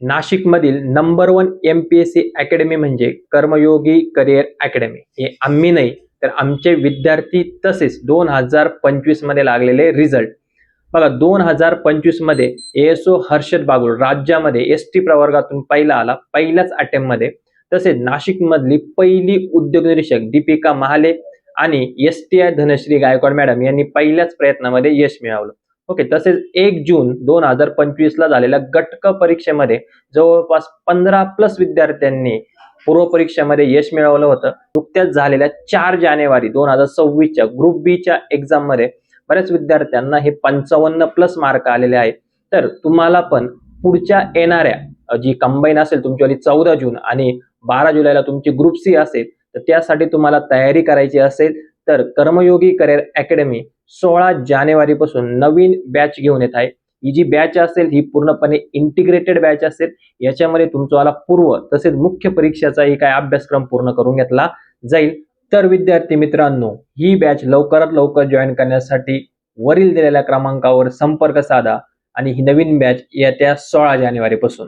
नाशिकमधील number one M P S C academy म्हणजे Karmayogi career academy हे आम्ही नाही तर आमचे विद्यार्थी तसेच दोन हजार पंचवीसमध्ये लागलेले रिझल्ट बघा दोन हजार पंचवीसमध्ये एएसओ हर्षद बागुल राज्यामध्ये एस टी प्रवर्गातून पहिला आला पहिल्याच अटेम्प्टमध्ये. तसेच नाशिक मधली पहिली उद्योग निरीक्षक दीपिका महाले आणि S T I Dhanashri Gaikwad madam यांनी पहिल्याच प्रयत्नामध्ये यश मिळवलं. ओके तसेच एक जून दोन हजार पंचवीस ला झालेल्या गटक परीक्षेमध्ये जवळपास पंधरा प्लस विद्यार्थ्यांनी पूर्व परीक्षेमध्ये यश मिळवलं होतं. नुकत्याच झालेल्या चार जानेवारी दोन हजार सव्वीसच्या ग्रुप बीच्या एक्झाममध्ये एक्झाममध्ये बऱ्याच विद्यार्थ्यांना हे पंचावन्न प्लस मार्क आलेले आहेत. तर तुम्हाला पण पुढच्या येणाऱ्या जी कंबाईन असेल तुमच्यावाली चौदा जून आणि बारा जुलैला तुमची ग्रुप सी असेल तर त्यासाठी तुम्हाला तयारी करायची असेल. तर कर्मयोगी करिअर अकॅडमी सोळा जानेवारीपासून नवीन बॅच घेऊन येत आहे. ही जी बॅच असेल ही पूर्णपणे इंटिग्रेटेड बॅच असेल याच्यामध्ये तुमचा पूर्व तसेच मुख्य परीक्षेचाही काय अभ्यासक्रम पूर्ण करून घेतला जाईल. तर विद्यार्थी मित्रांनो ही बॅच लवकरात लवकर जॉईन करण्यासाठी वरील दिलेल्या क्रमांकावर संपर्क साधा आणि ही नवीन बॅच येत्या सोळा जानेवारीपासून.